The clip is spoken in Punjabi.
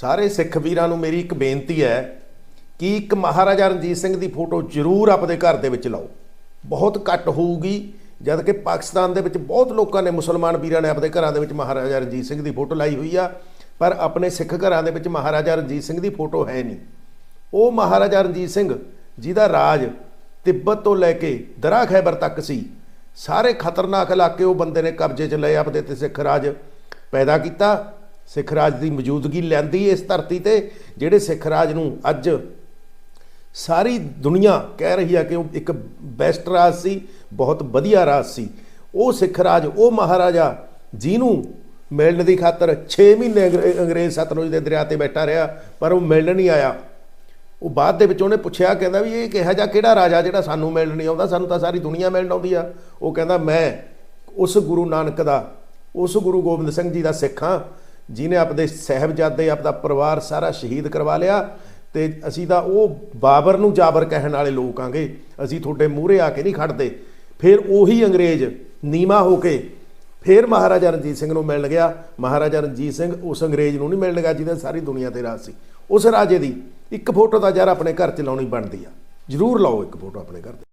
ਸਾਰੇ ਸਿੱਖ ਵੀਰਾਂ ਨੂੰ ਮੇਰੀ ਇੱਕ ਬੇਨਤੀ ਹੈ ਕਿ ਇੱਕ ਮਹਾਰਾਜਾ ਰਣਜੀਤ ਸਿੰਘ ਦੀ ਫੋਟੋ ਜ਼ਰੂਰ ਆਪਣੇ ਘਰ ਦੇ ਵਿੱਚ ਲਾਓ। ਬਹੁਤ ਘੱਟ ਹੋਊਗੀ, ਜਦ ਕਿ ਪਾਕਿਸਤਾਨ ਦੇ ਵਿੱਚ ਬਹੁਤ ਲੋਕਾਂ ਨੇ ਮੁਸਲਮਾਨ ਵੀਰਾਂ ਨੇ ਆਪਣੇ ਘਰਾਂ ਦੇ ਵਿੱਚ ਮਹਾਰਾਜਾ ਰਣਜੀਤ ਸਿੰਘ ਦੀ ਫੋਟੋ ਲਾਈ ਹੋਈ ਆ, ਪਰ ਆਪਣੇ ਸਿੱਖ ਘਰਾਂ ਦੇ ਵਿੱਚ ਮਹਾਰਾਜਾ ਰਣਜੀਤ ਸਿੰਘ ਦੀ ਫੋਟੋ ਹੈ ਨਹੀਂ। ਉਹ ਮਹਾਰਾਜਾ ਰਣਜੀਤ ਸਿੰਘ, ਜਿਹਦਾ ਰਾਜ ਤਿੱਬਤ ਤੋਂ ਲੈ ਕੇ ਦਰਾ ਖੈਬਰ ਤੱਕ ਸੀ, ਸਾਰੇ ਖਤਰਨਾਕ ਇਲਾਕੇ ਉਹ ਬੰਦੇ ਨੇ ਕਬਜ਼ੇ 'ਚ ਲਏ ਆਪਦੇ ਤੇ ਸਿੱਖ ਰਾਜ ਪੈਦਾ ਕੀਤਾ। ਸਿੱਖ ਰਾਜ ਦੀ ਮੌਜੂਦਗੀ ਲੈਂਦੀ ਇਸ ਧਰਤੀ ਤੇ, ਜਿਹੜੇ ਸਿੱਖ ਰਾਜ ਨੂੰ ਅੱਜ ਸਾਰੀ ਦੁਨੀਆ ਕਹਿ ਰਹੀ ਆ ਕਿ ਉਹ ਇੱਕ ਬੈਸਟ ਰਾਜ ਸੀ, ਬਹੁਤ ਵਧੀਆ ਰਾਜ ਸੀ। ਉਹ ਸਿੱਖ ਰਾਜ, ਉਹ ਮਹਾਰਾਜਾ ਜਿਹਨੂੰ ਮਿਲਣ ਦੀ ਖਾਤਰ 6 ਮਹੀਨੇ ਅੰਗਰੇ- ਅੰਗਰੇਜ਼ ਸਤਲੁਜ ਦੇ ਦਰਿਆ ਤੇ ਬੈਠਾ ਰਿਹਾ, ਪਰ ਉਹ ਮਿਲਣ ਨਹੀਂ ਆਇਆ। ਉਹ ਬਾਅਦ ਦੇ ਵਿੱਚ ਉਹਨੇ ਪੁੱਛਿਆ, ਕਹਿੰਦਾ ਵੀ ਇਹ ਕਿਹਾ ਜਾ ਕਿਹੜਾ ਰਾਜਾ ਜਿਹੜਾ ਸਾਨੂੰ ਮਿਲਣ ਨਹੀਂ ਆਉਂਦਾ? ਸਾਨੂੰ ਤਾਂ ਸਾਰੀ ਦੁਨੀਆ ਮਿਲਣ ਆਉਂਦੀ ਆ। ਉਹ ਕਹਿੰਦਾ, ਮੈਂ ਉਸ ਗੁਰੂ ਨਾਨਕ ਦਾ, ਉਸ ਗੁਰੂ ਗੋਬਿੰਦ ਸਿੰਘ ਜੀ ਦਾ ਸਿੱਖ ਹਾਂ। ਜਿਨੇ ਆਪਦੇ ਸਹਿਬਜ਼ਾਦੇ, ਆਪਦਾ ਪਰਿਵਾਰ ਸਾਰਾ ਸ਼ਹੀਦ ਕਰਵਾ ਲਿਆ ਤੇ ਅਸੀਂ ਤਾਂ ਉਹ ਬਾਬਰ ਨੂੰ ਜਾਬਰ ਕਹਿਣ ਵਾਲੇ ਲੋਕ ਆਂਗੇ। ਅਸੀਂ ਤੁਹਾਡੇ ਮੂਹਰੇ ਆ ਕੇ ਨਹੀਂ ਖੜਦੇ। ਫਿਰ ਉਹੀ ਅੰਗਰੇਜ਼ ਨੀਮਾ ਹੋ ਕੇ ਫਿਰ ਮਹਾਰਾਜਾ ਰਣਜੀਤ ਸਿੰਘ ਨੂੰ ਮਿਲਣ ਗਿਆ। ਮਹਾਰਾਜਾ ਰਣਜੀਤ ਸਿੰਘ ਉਸ ਅੰਗਰੇਜ਼ ਨੂੰ ਨਹੀਂ ਮਿਲਣ ਗਿਆ, ਜਿਹਦਾ ਸਾਰੀ ਦੁਨੀਆ ਤੇ ਰਾਜ ਸੀ। ਉਸ ਰਾਜੇ ਦੀ ਇੱਕ ਫੋਟੋ ਤਾਂ ਯਾਰ ਆਪਣੇ ਘਰ ਚ ਲਾਉਣੀ ਬਣਦੀ ਆ। ਜ਼ਰੂਰ ਲਾਓ ਇੱਕ ਫੋਟੋ ਆਪਣੇ ਘਰ ਤੇ।